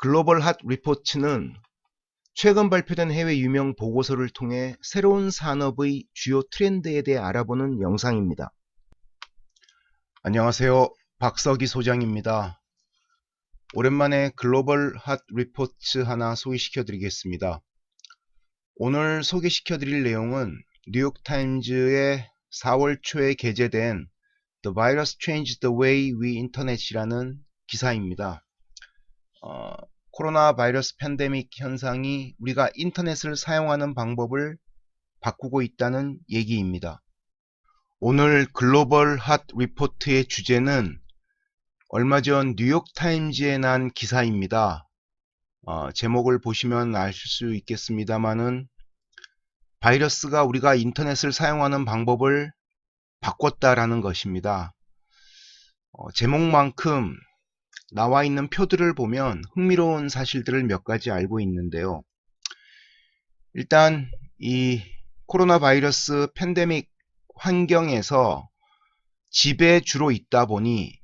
글로벌 핫 리포츠는 최근 발표된 해외 유명 보고서를 통해 새로운 산업의 주요 트렌드에 대해 알아보는 영상입니다. 안녕하세요. 박석희 소장입니다. 오랜만에 글로벌 핫 리포츠 하나 소개시켜 드리겠습니다. 오늘 소개시켜 드릴 내용은 뉴욕타임즈의 4월 초에 게재된 The Virus Changed the Way We Internet이라는 기사입니다. 어, 코로나 바이러스 팬데믹 현상이 우리가 인터넷을 사용하는 방법을 바꾸고 있다는 얘기입니다. 오늘 글로벌 핫 리포트의 주제는 얼마 전 뉴욕타임즈에 난 기사입니다. 어, 제목을 보시면 아실 수 있겠습니다만은 바이러스가 우리가 인터넷을 사용하는 방법을 바꿨다라는 것입니다. 어, 제목만큼 나와 있는 표들을 보면 흥미로운 사실들을 몇 가지 알고 있는데요. 일단 이 코로나 바이러스 팬데믹 환경에서 집에 주로 있다 보니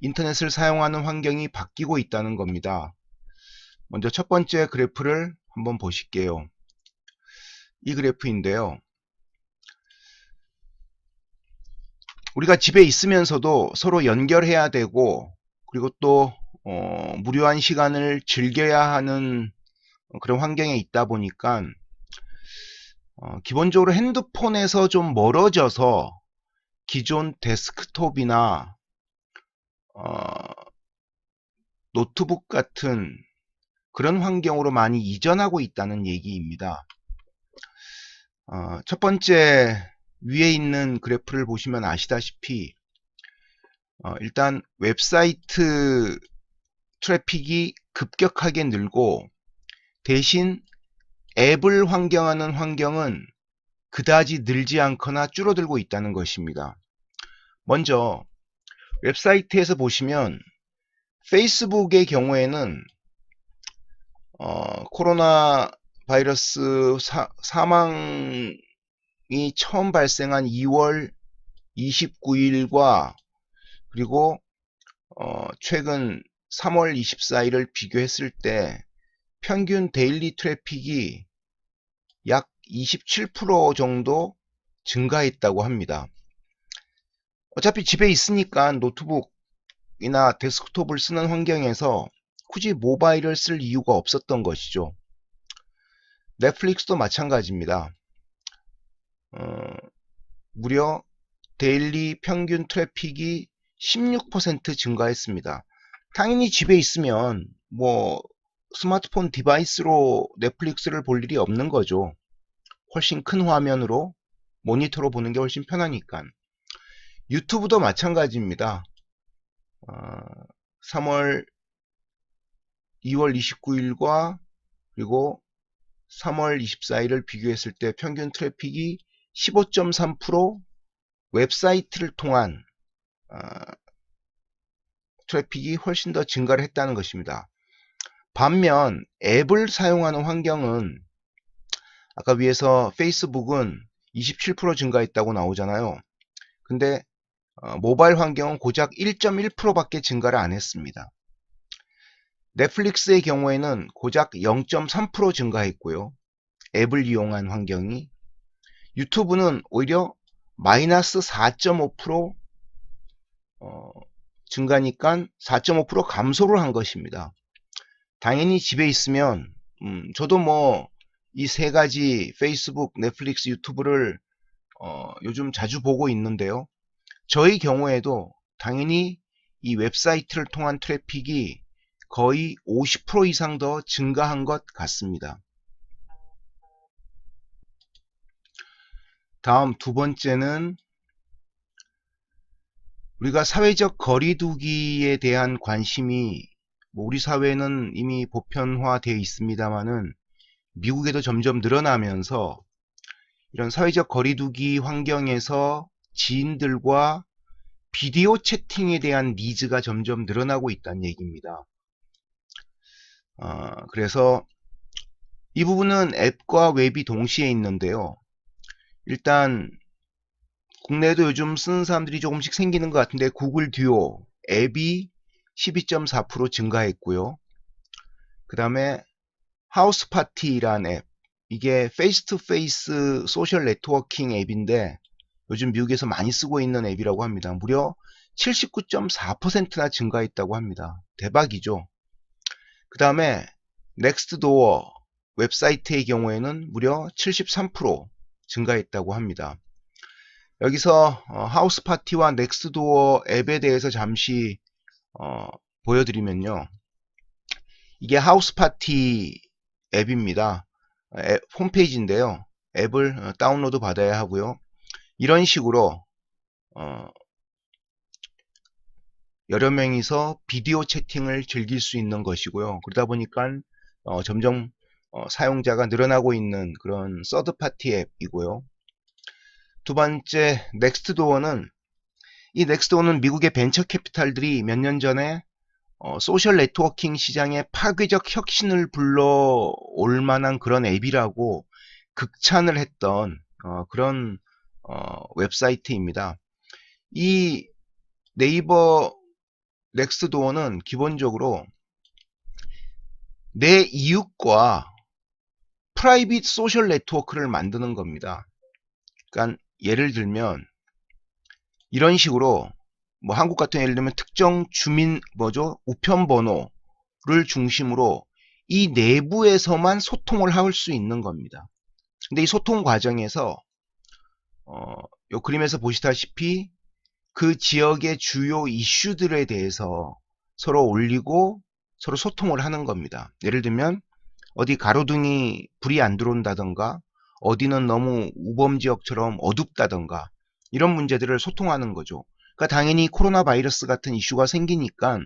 인터넷을 사용하는 환경이 바뀌고 있다는 겁니다. 먼저 첫 번째 그래프를 한번 보실게요. 이 그래프인데요. 우리가 집에 있으면서도 서로 연결해야 되고 그리고 또 어, 무료한 시간을 즐겨야 하는 그런 환경에 있다 보니까 어, 기본적으로 핸드폰에서 좀 멀어져서 기존 데스크톱이나 어, 노트북 같은 그런 환경으로 많이 이전하고 있다는 얘기입니다. 어, 첫 번째 위에 있는 그래프를 보시면 아시다시피 어, 일단 웹사이트 트래픽이 급격하게 늘고 대신 앱을 환경하는 환경은 그다지 늘지 않거나 줄어들고 있다는 것입니다. 먼저 웹사이트에서 보시면 페이스북의 경우에는 어, 코로나 바이러스 사, 사망이 처음 발생한 2월 29일과 그리고 어, 최근 3월 24일을 비교했을 때 평균 데일리 트래픽이 약 27% 정도 증가했다고 합니다. 어차피 집에 있으니까 노트북이나 데스크톱을 쓰는 환경에서 굳이 모바일을 쓸 이유가 없었던 것이죠. 넷플릭스도 마찬가지입니다. 어, 무려 데일리 평균 트래픽이 16% 증가했습니다. 당연히 집에 있으면 뭐 스마트폰 디바이스로 넷플릭스를 볼 일이 없는 거죠. 훨씬 큰 화면으로 모니터로 보는 게 훨씬 편하니까. 유튜브도 마찬가지입니다. 어, 3월 2월 29일과 그리고 3월 24일을 비교했을 때 평균 트래픽이 15.3% 웹사이트를 통한 어, 트래픽이 훨씬 더 증가를 했다는 것입니다. 반면 앱을 사용하는 환경은 아까 위에서 페이스북은 27% 증가했다고 나오잖아요. 근데 어, 모바일 환경은 고작 1.1% 밖에 증가를 안 했습니다. 넷플릭스의 경우에는 고작 0.3% 증가했고요. 앱을 이용한 환경이 유튜브는 오히려 마이너스 4.5% 어, 증가니까 4.5% 감소를 한 것입니다. 당연히 집에 있으면 음, 저도 뭐 이 세 가지 페이스북, 넷플릭스, 유튜브를 어, 요즘 자주 보고 있는데요. 저희 경우에도 당연히 이 웹사이트를 통한 트래픽이 거의 50% 이상 더 증가한 것 같습니다. 다음 두 번째는 우리가 사회적 거리두기에 대한 관심이 뭐 우리 사회는 이미 보편화되어 있습니다만은 미국에도 점점 늘어나면서 이런 사회적 거리두기 환경에서 지인들과 비디오 채팅에 대한 니즈가 점점 늘어나고 있다는 얘기입니다. 어, 그래서 이 부분은 앱과 웹이 동시에 있는데요. 일단 국내에도 요즘 쓰는 사람들이 조금씩 생기는 것 같은데 구글 듀오 앱이 12.4% 증가했고요. 그 다음에 하우스 파티라는 앱. 이게 페이스 투 페이스 소셜 네트워킹 앱인데 요즘 미국에서 많이 쓰고 있는 앱이라고 합니다. 무려 79.4%나 증가했다고 합니다. 대박이죠. 그 다음에 넥스트도어 웹사이트의 경우에는 무려 73% 증가했다고 합니다. 여기서 어, 하우스 파티와 넥스트도어 앱에 대해서 잠시 어, 보여드리면요. 이게 하우스 파티 앱입니다. 앱, 홈페이지인데요. 앱을 어, 다운로드 받아야 하고요. 이런 식으로 어, 여러 명이서 비디오 채팅을 즐길 수 있는 것이고요. 그러다 보니까 어, 점점 어, 사용자가 늘어나고 있는 그런 서드 파티 앱이고요. 두 번째 넥스트 도어는 이 넥스트 도어는 미국의 벤처 캐피탈들이 몇 년 전에 어, 소셜 네트워킹 시장에 파괴적 혁신을 불러올 만한 그런 앱이라고 극찬을 했던 어, 그런 어, 웹사이트입니다. 이 네이버 넥스트도어는 기본적으로 내 이웃과 프라이빗 소셜 네트워크를 만드는 겁니다. 그러니까 예를 들면 이런 식으로 뭐 한국 같은 예를 들면 특정 주민 뭐죠 우편 번호를 중심으로 이 내부에서만 소통을 할 수 있는 겁니다. 근데 이 소통 과정에서 어, 요 그림에서 보시다시피 그 지역의 주요 이슈들에 대해서 서로 올리고 서로 소통을 하는 겁니다. 예를 들면 어디 가로등이 불이 안 들어온다던가 어디는 너무 우범 지역처럼 어둡다던가 이런 문제들을 소통하는 거죠. 그러니까 당연히 코로나 바이러스 같은 이슈가 생기니까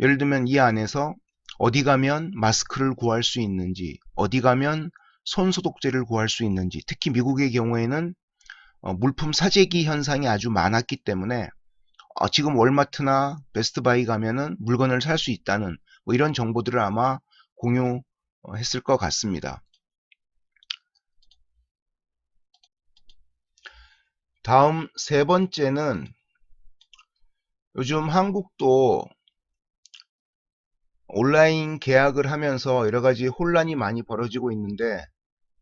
예를 들면 이 안에서 어디 가면 마스크를 구할 수 있는지 어디 가면 손소독제를 구할 수 있는지 특히 미국의 경우에는 어, 물품 사재기 현상이 아주 많았기 때문에 어, 지금 월마트나 베스트바이 가면은 물건을 살 수 있다는 뭐 이런 정보들을 아마 공유했을 것 같습니다. 다음 세 번째는 요즘 한국도 온라인 계약을 하면서 여러 가지 혼란이 많이 벌어지고 있는데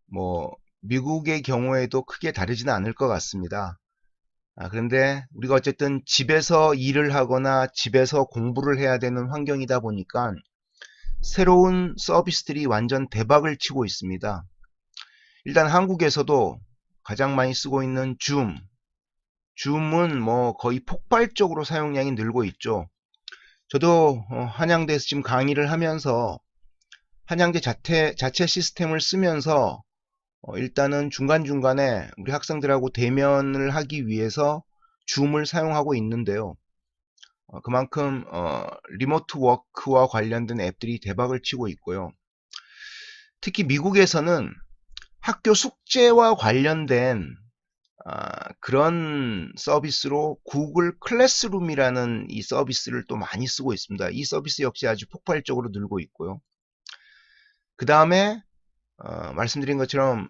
뭐 미국의 경우에도 크게 다르지는 않을 것 같습니다. 아, 그런데 우리가 어쨌든 집에서 일을 하거나 집에서 공부를 해야 되는 환경이다 보니까 새로운 서비스들이 완전 대박을 치고 있습니다. 일단 한국에서도 가장 많이 쓰고 있는 줌. 줌은 뭐 거의 폭발적으로 사용량이 늘고 있죠. 저도 어, 한양대에서 지금 강의를 하면서 한양대 자체, 자체 시스템을 쓰면서 어, 일단은 중간중간에 우리 학생들하고 대면을 하기 위해서 줌을 사용하고 있는데요. 어, 그만큼 어, 리모트 워크와 관련된 앱들이 대박을 치고 있고요. 특히 미국에서는 학교 숙제와 관련된 아, 그런 서비스로 구글 클래스룸이라는 이 서비스를 또 많이 쓰고 있습니다. 이 서비스 역시 아주 폭발적으로 늘고 있고요. 그 다음에 어, 말씀드린 것처럼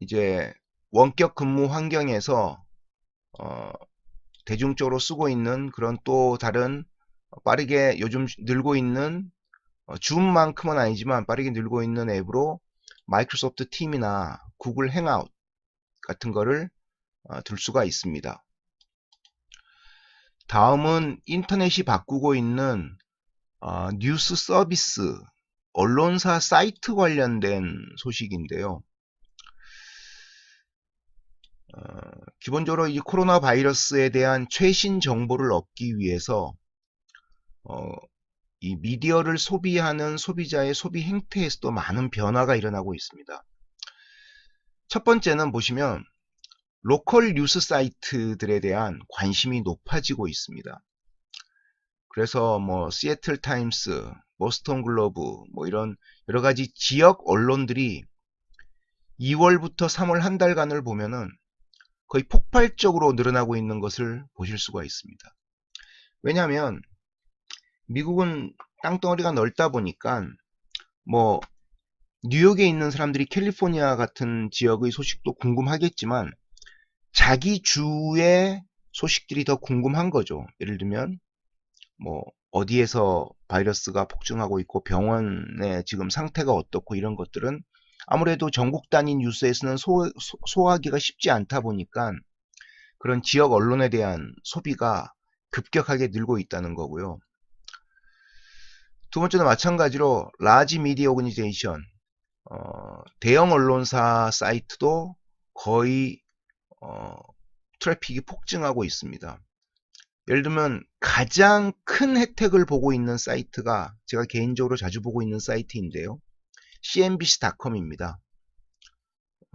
이제 원격 근무 환경에서 어, 대중적으로 쓰고 있는 그런 또 다른 빠르게 요즘 늘고 있는 어, 줌만큼은 아니지만 빠르게 늘고 있는 앱으로 마이크로소프트 팀이나 구글 행아웃 같은 거를 어, 들 수가 있습니다. 다음은 인터넷이 바꾸고 있는 어, 뉴스 서비스 언론사 사이트 관련된 소식인데요. 어, 기본적으로 이 코로나 바이러스에 대한 최신 정보를 얻기 위해서 어, 이 미디어를 소비하는 소비자의 소비 행태에서도 많은 변화가 일어나고 있습니다. 첫 번째는 보시면 로컬 뉴스 사이트들에 대한 관심이 높아지고 있습니다. 그래서 뭐 시애틀 타임스, 보스턴 글로브 뭐 이런 여러 가지 지역 언론들이 2월부터 3월 한 달간을 보면은 거의 폭발적으로 늘어나고 있는 것을 보실 수가 있습니다. 왜냐하면 미국은 땅덩어리가 넓다 보니까 뭐 뉴욕에 있는 사람들이 캘리포니아 같은 지역의 소식도 궁금하겠지만 자기 주의 소식들이 더 궁금한 거죠. 예를 들면 뭐 어디에서 바이러스가 폭증하고 있고 병원의 지금 상태가 어떻고 이런 것들은 아무래도 전국 단위 뉴스에서는 소, 소 화하기가 쉽지 않다 보니까 그런 지역 언론에 대한 소비가 급격하게 늘고 있다는 거고요. 두 번째는 마찬가지로 라지 미디어 오그니제이션 어, 대형 언론사 사이트도 거의 어, 트래픽이 폭증하고 있습니다. 예를 들면 가장 큰 혜택을 보고 있는 사이트가 제가 개인적으로 자주 보고 있는 사이트인데요. cnbc.com입니다.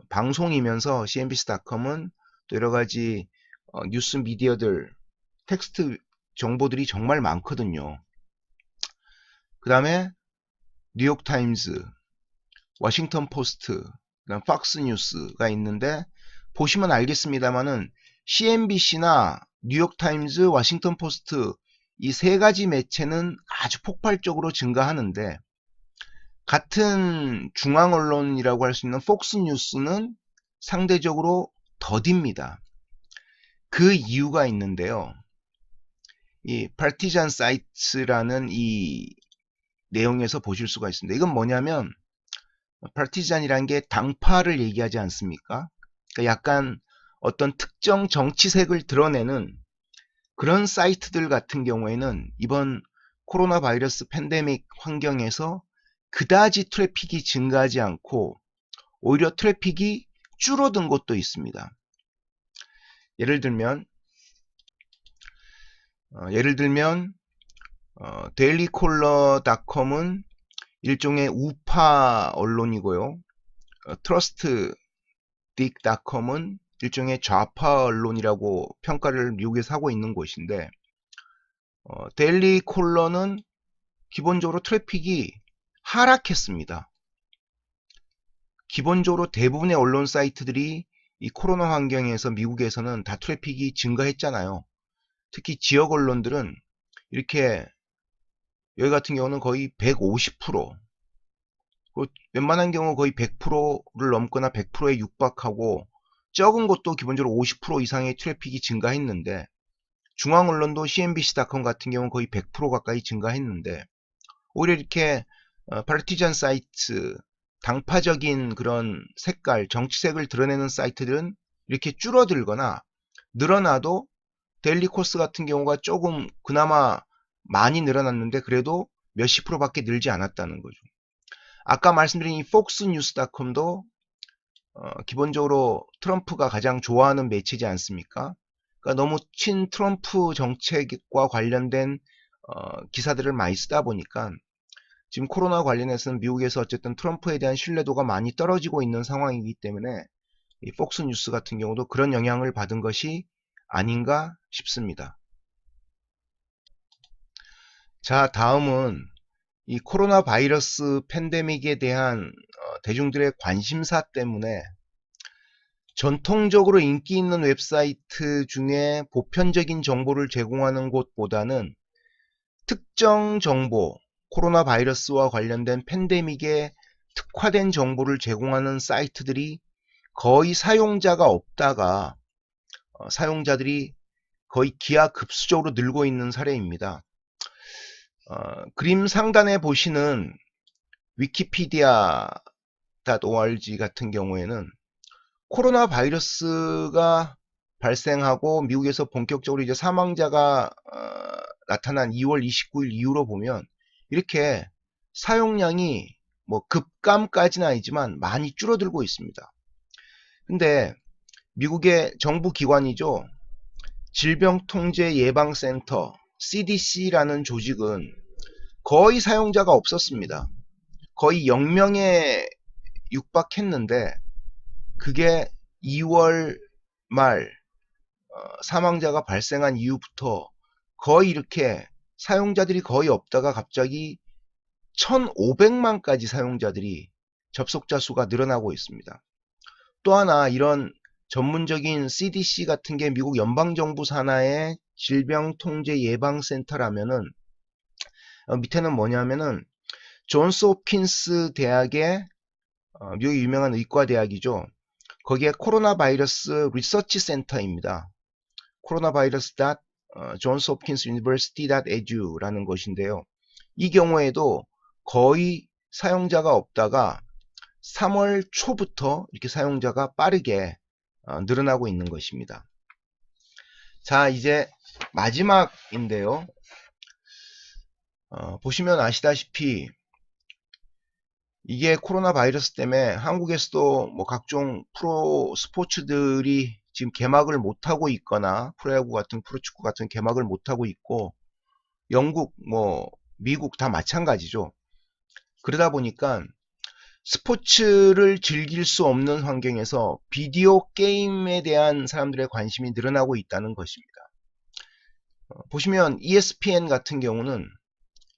방송이면서 cnbc.com은 또 여러 가지 어, 뉴스 미디어들 텍스트 정보들이 정말 많거든요. 그 다음에 뉴욕타임즈, 워싱턴 포스트, 그다음 팍스 뉴스가 있는데 보시면 알겠습니다만은 CNBC나 뉴욕타임즈, 워싱턴 포스트 이 세 가지 매체는 아주 폭발적으로 증가하는데 같은 중앙 언론이라고 할 수 있는 폭스 뉴스는 상대적으로 더딥니다. 그 이유가 있는데요. 이 파티잔 사이트라는 이 내용에서 보실 수가 있습니다. 이건 뭐냐면 파티잔이란 게 당파를 얘기하지 않습니까? 그러니까 약간 어떤 특정 정치색을 드러내는 그런 사이트들 같은 경우에는 이번 코로나 바이러스 팬데믹 환경에서 그다지 트래픽이 증가하지 않고 오히려 트래픽이 줄어든 곳도 있습니다. 예를 들면 어, 예를 들면 어, 데일리콜러닷컴은 일종의 우파 언론이고요. 어, 트러스트 딕닷컴은 일종의 좌파 언론이라고 평가를 미국에서 하고 있는 곳인데 어, 데일리 콜러는 기본적으로 트래픽이 하락했습니다. 기본적으로 대부분의 언론 사이트들이 이 코로나 환경에서 미국에서는 다 트래픽이 증가했잖아요. 특히 지역 언론들은 이렇게 여기 같은 경우는 거의 150% 웬만한 경우 거의 100%를 넘거나 100%에 육박하고 적은 것도 기본적으로 50% 이상의 트래픽이 증가했는데 중앙 언론도 CNBC.com 같은 경우는 거의 100% 가까이 증가했는데 오히려 이렇게 어, 파르티잔 사이트 당파적인 그런 색깔 정치색을 드러내는 사이트들은 이렇게 줄어들거나 늘어나도 데일리 코스 같은 경우가 조금 그나마 많이 늘어났는데 그래도 몇십 프로밖에 늘지 않았다는 거죠. 아까 말씀드린 이 폭스뉴스닷컴도 어, 기본적으로 트럼프가 가장 좋아하는 매체지 않습니까? 그러니까 너무 친 트럼프 정책과 관련된 어, 기사들을 많이 쓰다 보니까 지금 코로나 관련해서는 미국에서 어쨌든 트럼프에 대한 신뢰도가 많이 떨어지고 있는 상황이기 때문에 이 폭스뉴스 같은 경우도 그런 영향을 받은 것이 아닌가 싶습니다. 자, 다음은 이 코로나 바이러스 팬데믹에 대한 어, 대중들의 관심사 때문에 전통적으로 인기 있는 웹사이트 중에 보편적인 정보를 제공하는 곳보다는 특정 정보, 코로나 바이러스와 관련된 팬데믹에 특화된 정보를 제공하는 사이트들이 거의 사용자가 없다가 어, 사용자들이 거의 기하급수적으로 늘고 있는 사례입니다. 어, 그림 상단에 보시는 위키피디아.org 같은 경우에는 코로나 바이러스가 발생하고 미국에서 본격적으로 이제 사망자가 어, 나타난 2월 29일 이후로 보면 이렇게 사용량이 뭐 급감까지는 아니지만 많이 줄어들고 있습니다. 근데 미국의 정부 기관이죠. 질병통제예방센터 CDC라는 조직은 거의 사용자가 없었습니다. 거의 0명에 육박했는데 그게 2월 말 어, 사망자가 발생한 이후부터 거의 이렇게 사용자들이 거의 없다가 갑자기 1500만까지 사용자들이 접속자 수가 늘어나고 있습니다. 또 하나 이런 전문적인 CDC 같은 게 미국 연방정부 산하의 질병통제예방센터라면은 어, 밑에는 뭐냐면은 존스 홉킨스 대학의 어, 미국의 유명한 의과 대학이죠. 거기에 코로나 바이러스 리서치 센터입니다. 코로나 바이러스 어, 존스 홉킨스 유니버시티.edu라는 것인데요. 이 경우에도 거의 사용자가 없다가 3월 초부터 이렇게 사용자가 빠르게 어, 늘어나고 있는 것입니다. 자, 이제 마지막인데요. 어, 보시면 아시다시피 이게 코로나 바이러스 때문에 한국에서도 뭐 각종 프로 스포츠들이 지금 개막을 못하고 있거나 프로야구 같은 프로축구 같은 개막을 못하고 있고 영국 뭐 미국 다 마찬가지죠. 그러다 보니까 스포츠를 즐길 수 없는 환경에서 비디오 게임에 대한 사람들의 관심이 늘어나고 있다는 것입니다. 어, 보시면 ESPN 같은 경우는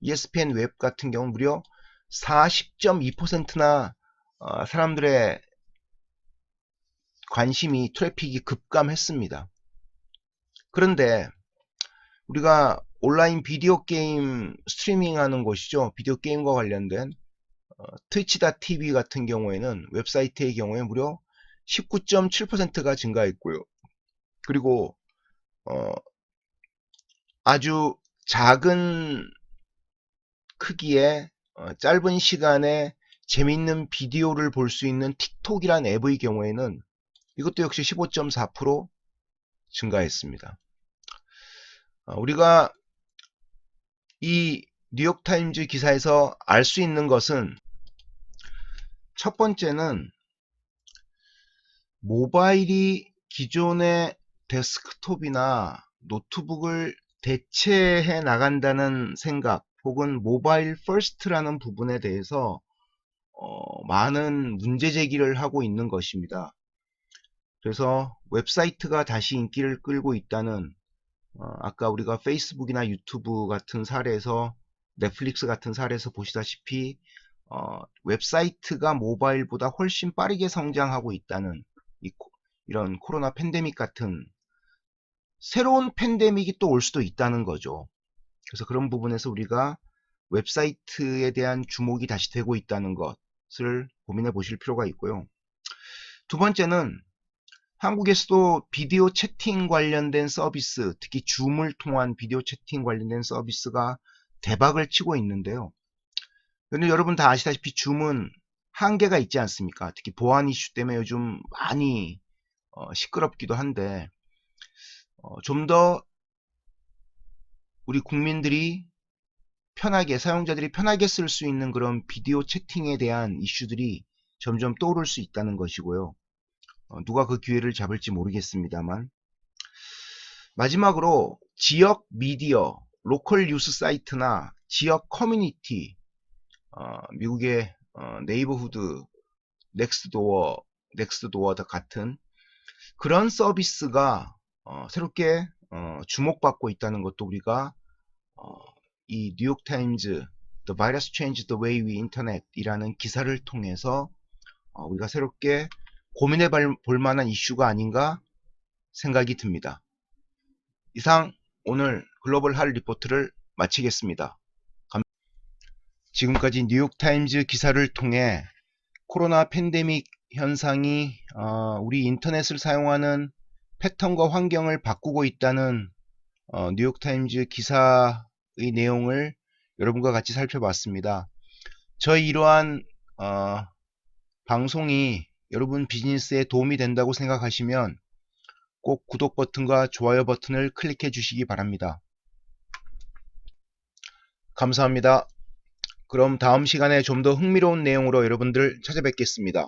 ESPN 웹 같은 경우 무려 40.2%나 어, 사람들의 관심이 트래픽이 급감했습니다. 그런데 우리가 온라인 비디오 게임 스트리밍 하는 곳이죠. 비디오 게임과 관련된 어, 트위치.tv 같은 경우에는 웹사이트의 경우에 무려 19.7%가 증가했고요. 그리고 어, 아주 작은 크기의 어, 짧은 시간에 재밌는 비디오를 볼 수 있는 틱톡이란 앱의 경우에는 이것도 역시 15.4% 증가했습니다. 어, 우리가 이 뉴욕타임즈 기사에서 알 수 있는 것은 첫 번째는 모바일이 기존의 데스크톱이나 노트북을 대체해 나간다는 생각 혹은 모바일 퍼스트라는 부분에 대해서 어, 많은 문제 제기를 하고 있는 것입니다. 그래서 웹사이트가 다시 인기를 끌고 있다는 어, 아까 우리가 페이스북이나 유튜브 같은 사례에서 넷플릭스 같은 사례에서 보시다시피 어, 웹사이트가 모바일보다 훨씬 빠르게 성장하고 있다는 이, 이런 코로나 팬데믹 같은 새로운 팬데믹이 또 올 수도 있다는 거죠. 그래서 그런 부분에서 우리가 웹사이트에 대한 주목이 다시 되고 있다는 것을 고민해 보실 필요가 있고요. 두 번째는 한국에서도 비디오 채팅 관련된 서비스, 특히 줌을 통한 비디오 채팅 관련된 서비스가 대박을 치고 있는데요. 근데 여러분 다 아시다시피 줌은 한계가 있지 않습니까? 특히 보안 이슈 때문에 요즘 많이 어, 시끄럽기도 한데 어, 좀더 우리 국민들이 편하게 사용자들이 편하게 쓸 수 있는 그런 비디오 채팅에 대한 이슈들이 점점 떠오를 수 있다는 것이고요. 어, 누가 그 기회를 잡을지 모르겠습니다만 마지막으로 지역 미디어, 로컬 뉴스 사이트나 지역 커뮤니티, 어, 미국의 어, 네이버후드, 넥스트도어, 넥스트도어 같은 그런 서비스가 어, 새롭게 어, 주목받고 있다는 것도 우리가 어, 이 뉴욕타임즈 The Virus Changed the Way We Internet 이라는 기사를 통해서 어, 우리가 새롭게 고민해 볼 만한 이슈가 아닌가 생각이 듭니다. 이상 오늘 글로벌 할 리포트를 마치겠습니다. 감... 지금까지 뉴욕타임즈 기사를 통해 코로나 팬데믹 현상이 어, 우리 인터넷을 사용하는 패턴과 환경을 바꾸고 있다는 어, 뉴욕타임즈 기사의 내용을 여러분과 같이 살펴봤습니다. 저희 이러한 어, 방송이 여러분 비즈니스에 도움이 된다고 생각하시면 꼭 구독 버튼과 좋아요 버튼을 클릭해 주시기 바랍니다. 감사합니다. 그럼 다음 시간에 좀 더 흥미로운 내용으로 여러분들 찾아뵙겠습니다.